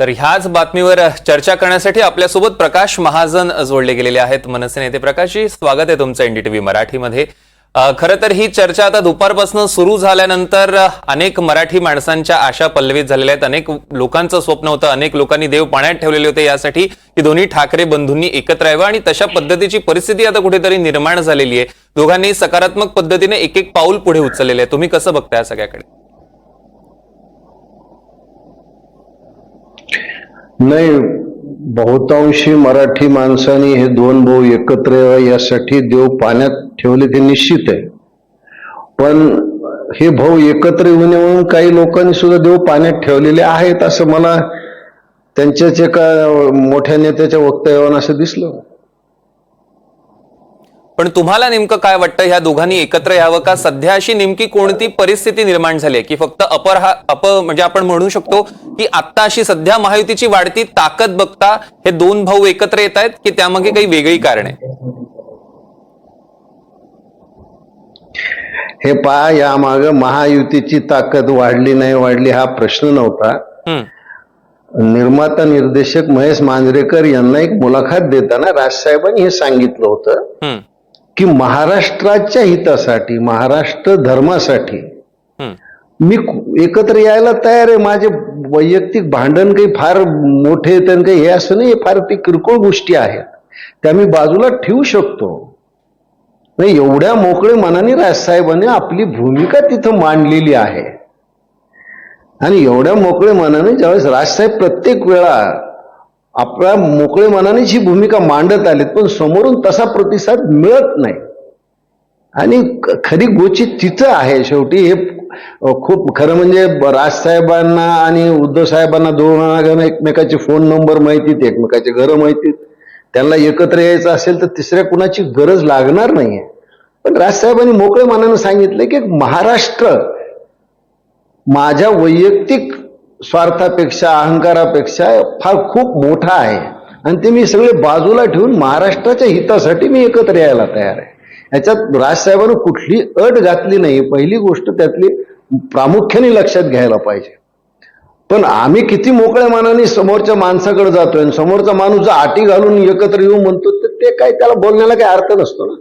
तर ह्याच बातमीवर चर्चा करण्यासाठी आपल्यासोबत प्रकाश महाजन जोडले गेलेले आहेत. मनसे नेते प्रकाशजी स्वागत आहे तुमचं एनडीटीव्ही मराठीमध्ये. खरं तर ही चर्चा आता दुपारपासून सुरू झाल्यानंतर अनेक मराठी माणसांच्या आशा पल्लवित झालेल्या आहेत. अनेक लोकांचं स्वप्न होतं अनेक लोकांनी देव पाण्यात ठेवलेले होते यासाठी की दोन्ही ठाकरे बंधूंनी एकत्र यावं आणि तशा पद्धतीची परिस्थिती आता कुठेतरी निर्माण झालेली आहे. दोघांनी सकारात्मक पद्धतीने एक एक पाऊल पुढे उचललेले आहे तुम्ही कसं बघताय या सगळ्याकडे? नाही बहुतांशी मराठी माणसांनी हे दोन भाऊ एकत्र यावे यासाठी देव पाण्यात ठेवले ते निश्चित आहे. पण हे भाऊ एकत्र येऊ नये म्हणून काही लोकांनी सुद्धा देव पाण्यात ठेवलेले आहेत असं मला त्यांच्याच एका मोठ्या नेत्याच्या वक्तव्यावर असं दिसलं. पण तुम्हाला नेमकं काय वाटतं? ह्या दोघांनी एकत्र यावं का? सध्या अशी नेमकी कोणती परिस्थिती निर्माण झाली आहे? की फक्त अपर हा अप म्हणजे आपण म्हणू शकतो की आता अशी सध्या महायुतीची वाढती ताकद बघता हे दोन भाऊ एकत्र येत आहेत की त्यामागे काही वेगळी कारण आहे हे पहा यामाग महायुतीची ताकद वाढली नाही वाढली हा प्रश्न नव्हता. निर्माता निर्देशक महेश मांजरेकर यांना एक मुलाखत देताना राजसाहेबांनी हे सांगितलं होतं. की महाराष्ट्राच्या हितासाठी महाराष्ट्र धर्मासाठी मी एकत्र यायला तयार आहे. माझे वैयक्तिक भांडण काही फार मोठे आणि काही हे असं नाही हे फार ते किरकोळ गोष्टी आहेत. त्या मी बाजूला ठेवू शकतो. नाही एवढ्या मोकळे मनाने राजसाहेबांनी आपली भूमिका तिथं मांडलेली आहे. आणि एवढ्या मोकळे मनाने ज्यावेळेस राजसाहेब प्रत्येक वेळा आपल्या मोकळे मनानेच ही भूमिका मांडत आलेत पण समोरून तसा प्रतिसाद मिळत नाही. आणि खरी गोची तिथं आहे शेवटी. हे खूप खरं म्हणजे राजसाहेबांना आणि उद्धव साहेबांना दोघांना एकमेकाचे फोन नंबर माहितीत एकमेकाचे घरं माहितीत त्यांना एकत्र यायचं असेल तर तिसऱ्या कुणाची गरज लागणार नाहीये. पण राजसाहेबांनी मोकळे मनानं सांगितलं की महाराष्ट्र माझ्या वैयक्तिक स्वार्थापेक्षा अहंकारापेक्षा फार खूप मोठा आहे. आणि ते मी सगळे बाजूला ठेवून महाराष्ट्राच्या हितासाठी मी एकत्र यायला तयार आहे. याच्यात राजसाहेबांनी कुठली अट घातली नाही. पहिली गोष्ट त्यातली प्रामुख्याने लक्षात घ्यायला पाहिजे. पण आम्ही किती मोकळ्या मानाने समोरच्या माणसाकडे जातोय आणि समोरचा माणूस जर आटी घालून एकत्र येऊ म्हणतो तर ते काय त्याला बोलण्याला काही अर्थ नसतो ना?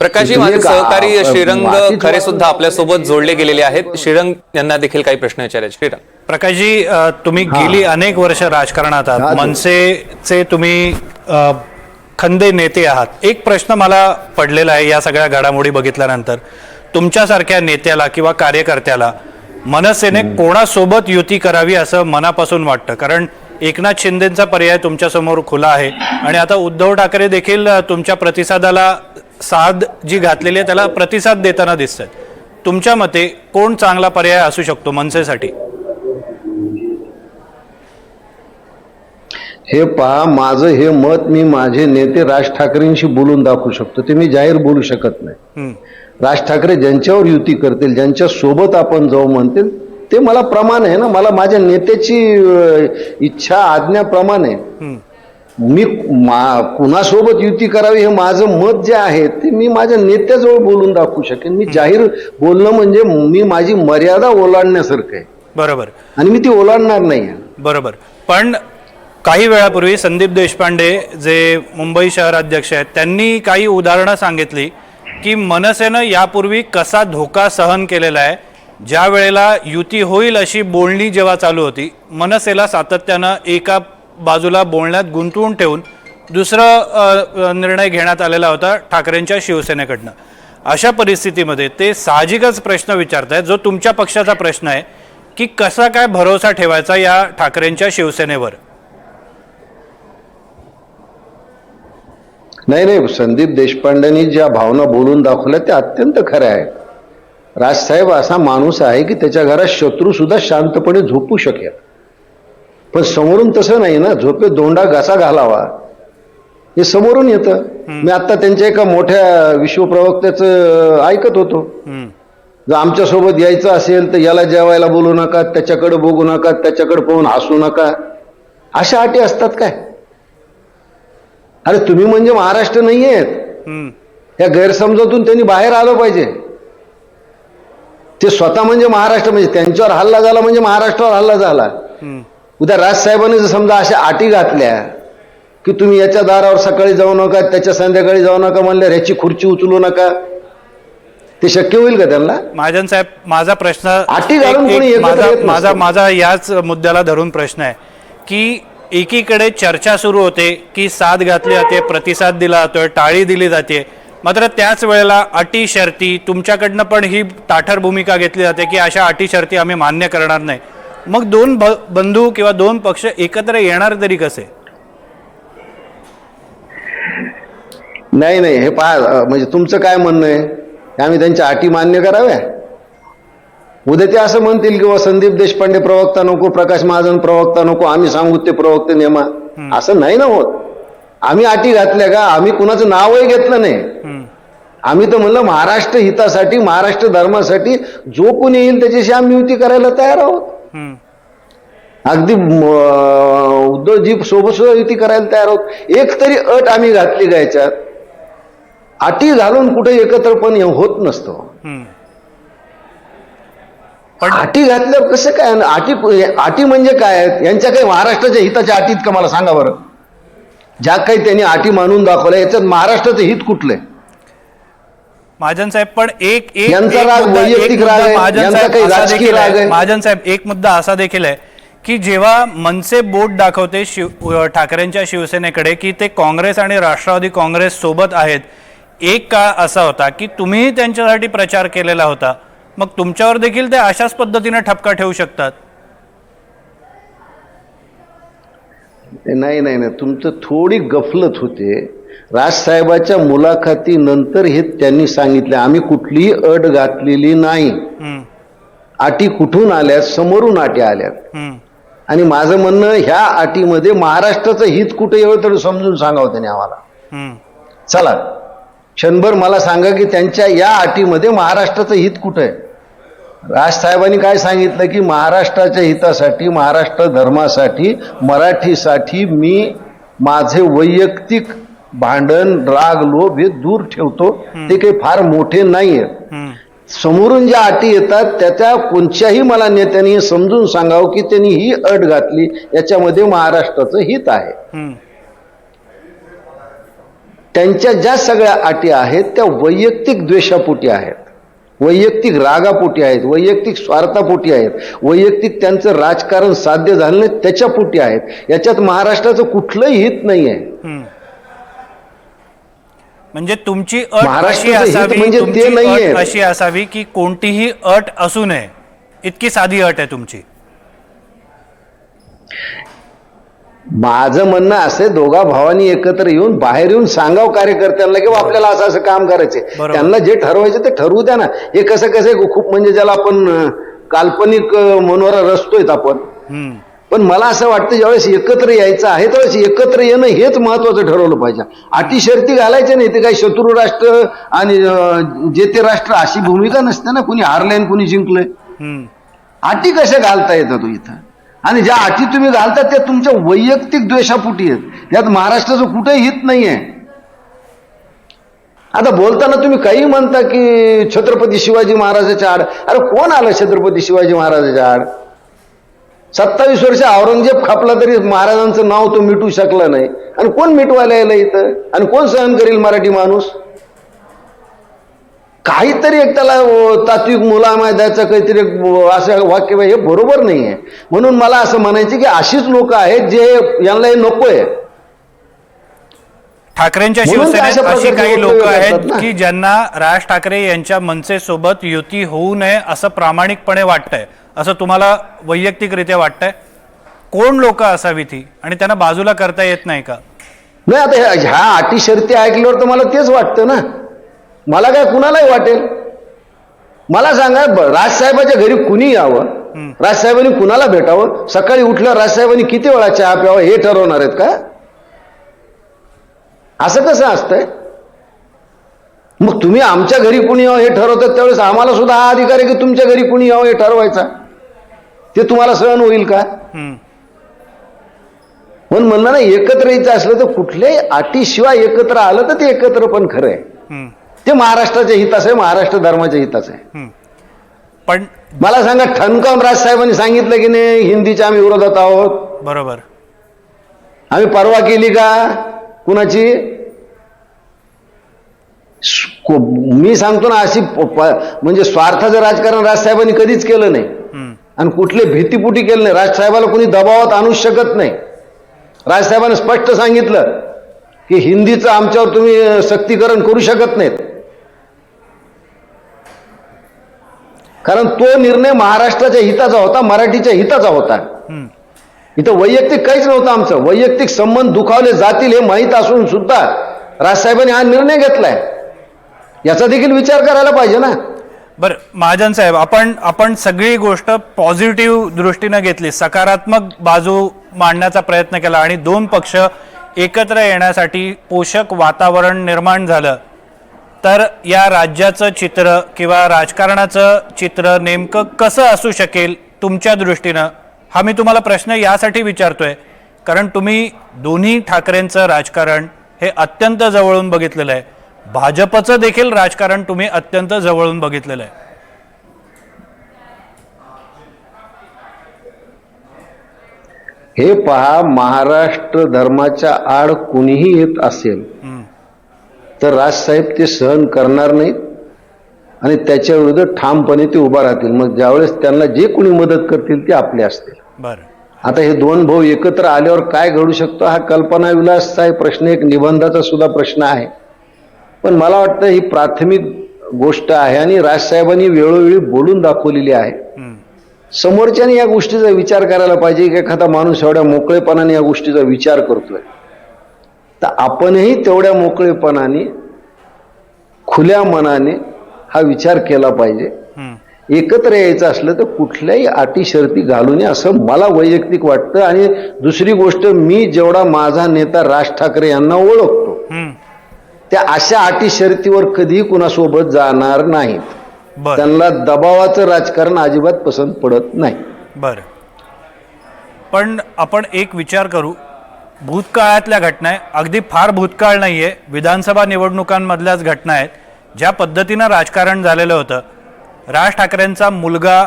प्रकाशजी माझे सहकारी श्रीरंग खरे सुद्धा आपल्यासोबत जोडले गेलेले आहेत. श्रीरंग यांना देखील काही प्रश्न विचारायचे. श्रीरंग. प्रकाशजी तुम्ही गेली अनेक वर्ष राजकारणात आहात. मनसेचे तुम्ही खंदे नेते आहात. एक प्रश्न मला पडलेला आहे या सगळ्या घडामोडी बघितल्यानंतर. तुमच्यासारख्या नेत्याला किंवा कार्यकर्त्याला मनसेने कोणासोबत युती करावी असं मनापासून वाटतं? कारण एकनाथ शिंदेचा पर्याय तुमच्यासमोर खुला आहे. आणि आता उद्धव ठाकरे देखील तुमच्या प्रतिसादाला साथ जी घातलेली आहे त्याला प्रतिसाद देताना दिसत तुमच्या मते कोण चांगला पर्याय असू शकतो मनसेसाठी? हे पहा माझं हे मत मी माझे नेते राज ठाकरेंशी बोलून दाखवू शकतो. ते मी जाहीर बोलू शकत नाही. राज ठाकरे ज्यांच्यावर युती करतील ज्यांच्या सोबत आपण जाऊ म्हणतील ते मला प्रमाण आहे ना. मला माझ्या नेत्याची इच्छा आज्ञाप्रमाणे हम्म. मी मा कुणासोबत युती करावी हे माझं मत जे आहे ते मी माझ्या नेत्याजवळ बोलून दाखवू शकेन. मी जाहीर बोलणं म्हणजे मी माझी मर्यादा ओलांडण्यासारखं आहे. बरोबर. आणि मी ती ओलांडणार नाही बरोबर. पण काही वेळापूर्वी संदीप देशपांडे जे मुंबई शहर अध्यक्ष आहेत त्यांनी काही उदाहरणं सांगितली की मनसेनं यापूर्वी कसा धोका सहन केलेला आहे ज्या वेळेला युती होईल अशी बोलणी जेव्हा चालू होती मनसेला सातत्यानं एका बाजूला बोलण्यात गुंतवून ठेवून दुसरा निर्णय घेण्यात आलेला होता ठाकरेंच्या शिवसेनेकडनं. अशा परिस्थितीमध्ये ते साहजिकच प्रश्न विचारतायत जो तुमच्या पक्षाचा प्रश्न आहे की कसा काय भरोसा ठेवायचा या ठाकरेंच्या शिवसेनेवर? नाही नाही संदीप देशपांडेंनी ज्या भावना बोलून दाखवल्या त्या अत्यंत खऱ्या आहेत. राजसाहेब असा माणूस आहे की त्याच्या घरात शत्रू सुद्धा शांतपणे झोपू शकेल. पण समोरून तसं नाही ना. झोपे दोंडा घासा घालावा. हे समोरून येतं. मी आता त्यांच्या एका मोठ्या विश्वप्रवक्त्याचं ऐकत होतो. जर आमच्यासोबत यायचं असेल तर याला जेवायला बोलू नका त्याच्याकडे बघू नका त्याच्याकडे पाहून हसू नका. अशा अटी असतात काय? अरे तुम्ही म्हणजे महाराष्ट्र नाही आहेत या गैरसमजातून त्यांनी बाहेर आलं पाहिजे. ते स्वतः म्हणजे महाराष्ट्र म्हणजे त्यांच्यावर हल्ला झाला म्हणजे महाराष्ट्रावर हल्ला झाला. उद्या राजसाहेबांनी जर समजा अशा अटी घातल्या की तुम्ही याच्या दारावर सकाळी जाऊ नका त्याच्या संध्याकाळी जाऊ नका म्हणल्यावर ह्याची खुर्ची उचलू नका ते शक्य होईल का त्यांना? महाजन साहेब माझा प्रश्न अटी घालून कोणी माझा. माझा माझा याच मुद्द्याला धरून प्रश्न आहे की एकीकडे चर्चा सुरू होते की साथ घातली जाते प्रतिसाद दिला जातोय टाळी दिली जाते. मात्र त्याच वेळेला अटी शर्ती तुमच्याकडनं पण ही ताठर भूमिका घेतली जाते की अशा अटी शर्ती आम्ही मान्य करणार नाही. मग दोन ब- बंधू किंवा दोन पक्ष एकत्र येणार तरी कसे? नाही नाही हे पहा म्हणजे तुमचं काय म्हणणं आहे? आम्ही त्यांच्या अटी मान्य कराव्या? उद्या ते असं म्हणतील की "वा संदीप देशपांडे प्रवक्ता नको प्रकाश महाजन प्रवक्ता नको आम्ही सांगू ते प्रवक्ते नेमा. असं नाही ना होत. आम्ही अटी घातल्या का? आम्ही कुणाचं नावही घेतलं नाही. आम्ही तर म्हणलं महाराष्ट्र हितासाठी महाराष्ट्र धर्मासाठी जो कोणी येईल त्याच्याशी आम्ही युती करायला तयार आहोत. अगदी उद्धवजी सोबत सुद्धा युती करायला तयार आहोत एक तरी अट आम्ही घातली का याच्यात अटी घालून कुठे एकत्रपण हे होत नसतं. हम्म. पण अटी घातल्यावर कसं काय? अटी अटी म्हणजे काय? यांच्या काही महाराष्ट्राच्या हिताच्या अटीत का? मला सांगा बरं. ज्या काही त्यांनी अटी मानून दाखवल्या याच्यात महाराष्ट्राचं हित कुठलंय? महाजन साहेब पण एक एक महाजन साहेब. महाजन साहेब एक मुद्दा असा देखील आहे की जेव्हा मनसे बोट दाखवते शिव ठाकरेंच्या शिवसेनेकडे की ते काँग्रेस आणि राष्ट्रवादी काँग्रेस सोबत आहेत एक काळ असा होता की तुम्हीही त्यांच्यासाठी प्रचार केलेला होता. मग तुमच्यावर देखील ते अशाच पद्धतीने ठपका ठेवू शकतात? नाही नाही नाही. तुमचं थोडी गफलत होते. राजसाहेबाच्या मुलाखतीनंतर हे त्यांनी सांगितले आम्ही कुठलीही अट घातलेली नाही. अटी कुठून आल्यात? समोरून अटी आल्यात. आणि माझं म्हणणं ह्या अटीमध्ये महाराष्ट्राचं हित कुठे एवढं तरी समजून सांगावं त्यांनी आम्हाला. चला क्षणभर मला सांगा की त्यांच्या या अटीमध्ये महाराष्ट्राचं हित कुठं? आहे राजसाहेबांनी काय सांगितलं की महाराष्ट्राच्या हितासाठी महाराष्ट्र धर्मासाठी मराठीसाठी मी माझे वैयक्तिक भांडण राग लोभ हे दूर ठेवतो. ते काही फार मोठे नाही आहेत हम्म, समोरून ज्या अटी येतात त्याच्या कोणत्याही मला नेत्यांनी समजून सांगावं की त्यांनी ही अट घातली. याच्यामध्ये महाराष्ट्राचं हित आहे. त्यांच्या ज्या सगळ्या अटी आहेत त्या वैयक्तिक द्वेषापोटी आहेत. वैयक्तिक रागापोटी आहेत वैयक्तिक स्वार्थापोटी आहेत. वैयक्तिक त्यांचं राजकारण साध्य झालं नाही त्याच्यापोटी आहेत. याच्यात महाराष्ट्राचं कुठलंही हित नाही आहे. म्हणजे तुमची अट अशी असावी म्हणजे ते तुमची नाहीये. अट अशी असावी की कोणतीही अट असू नये. इतकी साधी अट आहे तुमची. माझं म्हणणं असं दोघा भावांनी एकत्र येऊन बाहेर येऊन सांगाव कार्यकर्त्यांना की "बा, आपल्याला असं असं काम करायचंय. त्यांना जे ठरवायचं ते ठरवू द्या ना. हे कसं कसं खूप म्हणजे ज्याला आपण काल्पनिक मनोरा रचतोय आपण. पण मला असं वाटतं ज्यावेळेस एकत्र यायचं आहे त्यावेळेस एकत्र येणं हेच महत्वाचं ठरवलं पाहिजे. अटी शर्ती घालायच्या नाही ते काही शत्रू राष्ट्र आणि जे ते राष्ट्र अशी भूमिका नसते ना कुणी हारलंय आणि कुणी जिंकलंय. अटी कशा घालता येतात इथं? आणि ज्या अटी तुम्ही घालतात त्या तुमच्या वैयक्तिक द्वेषापोटी आहेत. त्यात महाराष्ट्राचं कुठेही हित नाहीये. आता बोलताना तुम्ही काही म्हणता की छत्रपती शिवाजी महाराजाच्या आड अरे कोण आलं छत्रपती शिवाजी महाराजाच्या आड? सत्तावीस वर्ष औरंगजेब खापला तरी महाराजांचं नाव तो मिटू शकला नाही. आणि कोण मिटवायला यायला इथं? आणि कोण सहन करेल मराठी माणूस? काहीतरी एक त्याला तात्विक मुलामा द्यायचं काहीतरी असं वाक्य हे बरोबर नाही आहे म्हणून मला असं म्हणायचं की अशीच लोक आहेत जे यांना हे नकोय. ठाकरेंच्या म्हणून ते अशा शिवसेनेत अशी काही लोक आहेत. की ज्यांना राज ठाकरे यांच्या मनसेसोबत युती होऊ नये असं प्रामाणिकपणे वाटतंय. असं तुम्हाला वैयक्तिकरित्या वाटतंय? कोण लोक असावी ती आणि त्यांना बाजूला करता येत नाही का? नाही आता ह्या- ह्या अटी शर्ती ऐकल्यावर तर मला तेच वाटतं ना. मला काय कुणालाही वाटेल? मला सांगा राजसाहेबाच्या घरी कुणी यावं? राजसाहेबांनी कुणाला भेटावं? सकाळी उठल्यावर राजसाहेबांनी किती वेळा चहा प्यावा हे ठरवणार आहेत का? असं कसं असतंय? मग तुम्ही आमच्या घरी कुणी यावं हे ठरवतात त्यावेळेस आम्हाला सुद्धा हा अधिकार आहे की तुमच्या घरी कुणी यावं हे ठरवायचा? ते तुम्हाला सहन होईल का? म्हणून म्हणलं ना एकत्र यायचं असलं तर कुठल्याही अटीशिवाय एकत्र आलं तर ते एकत्र पण खरं आहे. ते महाराष्ट्राच्या हिताचं आहे महाराष्ट्र धर्माच्या हिताचं आहे. पण मला सांगा ठणकावून राजसाहेबांनी सांगितलं की नाही हिंदीच्या आम्ही विरोधात आहोत? बरोबर. आम्ही परवा केली का? कुणाची? मी सांगतो ना अशी म्हणजे स्वार्थाचं राजकारण राजसाहेबांनी कधीच केलं नाही. आणि कुठले भीतीपुटी केलं नाही. राजसाहेबाला कोणी दबावात आणू शकत नाही. राजसाहेबांनी स्पष्ट सांगितलं की हिंदीचं आमच्यावर तुम्ही सक्तीकरण करू शकत नाहीत. कारण तो निर्णय महाराष्ट्राच्या हिताचा होता मराठीच्या हिताचा होता. इथं वैयक्तिक काहीच नव्हतं आमचं. वैयक्तिक संबंध दुखावले जातील हे माहीत असून सुद्धा राजसाहेबांनी हा निर्णय घेतलाय. याचा देखील विचार करायला पाहिजे ना. बरं महाजन साहेब आपण आपण सगळी गोष्ट पॉझिटिव्ह दृष्टीनं घेतली सकारात्मक बाजू मांडण्याचा प्रयत्न केला आणि दोन पक्ष एकत्र येण्यासाठी पोषक वातावरण निर्माण झालं. तर या राज्याचं चित्र किंवा राजकारणाचं चित्र नेमकं कसं असू शकेल तुमच्या दृष्टीनं? हा मी तुम्हाला प्रश्न यासाठी विचारतोय. कारण तुम्ही दोन्ही ठाकरेंचं राजकारण हे अत्यंत जवळून बघितलेलं आहे. भाजपचं देखील राजकारण तुम्ही अत्यंत जवळून बघितलेलं आहे. हे पहा महाराष्ट्र धर्माच्या आड कुणीही येत असेल. तर राजसाहेब ते सहन करणार नाहीत आणि त्याच्या विरुद्ध ठामपणे ते उभा राहतील. मग ज्यावेळेस त्यांना जे कोणी मदत करतील ते आपले असतील. बरं. आता हे दोन भाऊ एकत्र आल्यावर काय घडू शकतो हा कल्पना विलासचा प्रश्न एक निबंधाचा सुद्धा प्रश्न आहे. पण मला वाटतं ही प्राथमिक गोष्ट आहे आणि राजसाहेबांनी वेळोवेळी बोलून दाखवलेली आहे. समोरच्याने या गोष्टीचा विचार करायला पाहिजे की एखादा माणूस एवढ्या मोकळेपणाने या गोष्टीचा विचार करतोय. तर आपणही तेवढ्या मोकळेपणाने खुल्या मनाने हा विचार केला पाहिजे. एकत्र यायचं असलं तर कुठल्याही अटी शर्ती घालू नये असं मला वैयक्तिक वाटतं. आणि दुसरी गोष्ट मी जेवढा माझा नेता राज ठाकरे यांना ओळखतो त्या अशा अटी शर्तीवर कधीही कुणासोबत जाणार नाहीत. त्यांना दबावाचं राजकारण अजिबात पसंत पडत नाही. बरं. पण आपण एक विचार करू. भूतकाळातल्या घटना आहे अगदी फार भूतकाळ नाही आहे विधानसभा निवडणुकांमधल्याच घटना आहेत. ज्या पद्धतीनं राजकारण झालेलं होतं. राज ठाकरेंचा मुलगा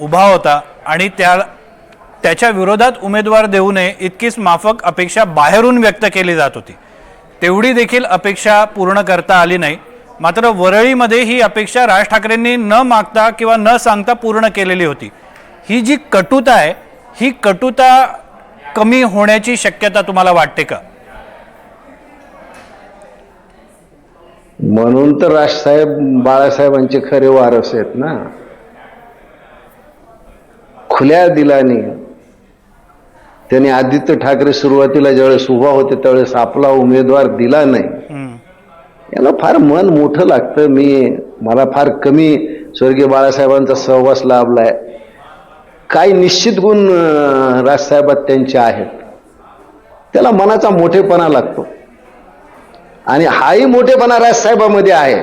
उभा होता आणि त्या त्याच्या विरोधात उमेदवार देऊ नये इतकीच माफक अपेक्षा बाहेरून व्यक्त केली जात होती. तेवढी देखील अपेक्षा पूर्ण करता आली नाही. मात्र वरळीमध्ये ही अपेक्षा राज ठाकरेंनी न मागता किंवा न सांगता पूर्ण केलेली होती. ही जी कटुता आहे ही कटुता कमी होण्याची शक्यता तुम्हाला वाटते का? म्हणून तर राजसाहेब बाळासाहेबांचे खरे वारस आहेत ना. खुल्या दिलाने त्यांनी आदित्य ठाकरे सुरुवातीला ज्यावेळेस उभा होते त्यावेळेस आपला उमेदवार दिला नाही. याला फार मन मोठं लागतं. मी मला फार कमी स्वर्गीय बाळासाहेबांचा सहवास लाभलाय. काही निश्चित गुण राजसाहेबात त्यांचे आहेत. त्याला मनाचा मोठेपणा लागतो. आणि हाही मोठेपणा राजसाहेबामध्ये आहे.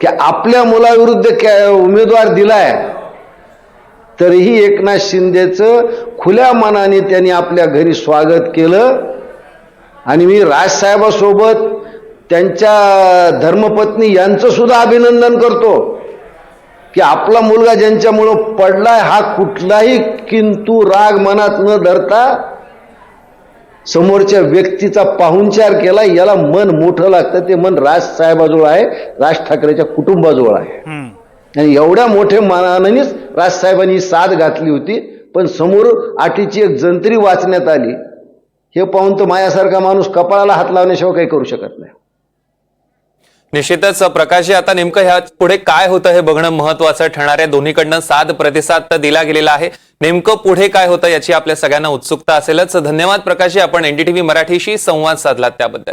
की आपल्या मुलाविरुद्ध उमेदवार दिलाय तरीही एकनाथ शिंदेचं खुल्या मनाने त्यांनी आपल्या घरी स्वागत केलं. आणि मी राजसाहेबासोबत त्यांच्या धर्मपत्नी यांचं सुद्धा अभिनंदन करतो की आपला मुलगा ज्यांच्यामुळं पडलाय हा कुठलाही किंतु राग मनात न धरता समोरच्या व्यक्तीचा पाहुणचार केला. याला मन मोठं लागतं. ते मन राजसाहेबाजवळ आहे. राज ठाकरेच्या कुटुंबाजवळ आहे. आणि एवढ्या मोठ्या मानानेच राजसाहेबांनी साथ घातली होती पण समोर आटीची एक जंत्री वाचण्यात आली. हे पाहून तर मायासारखा माणूस कपाळाला हात लावण्याशिवाय काही करू शकत नाही. निश्चितच प्रकाशजी आता नेमकं ह्या पुढे काय होतं हे बघणं महत्वाचं ठरणार आहे. दोन्हीकडनं साध प्रतिसाद तर दिला गेलेला आहे. नेमकं पुढे काय होतं याची आपल्या सगळ्यांना उत्सुकता असेलच. धन्यवाद प्रकाशजी आपण एनडीटीव्ही मराठीशी संवाद साधलात त्याबद्दल.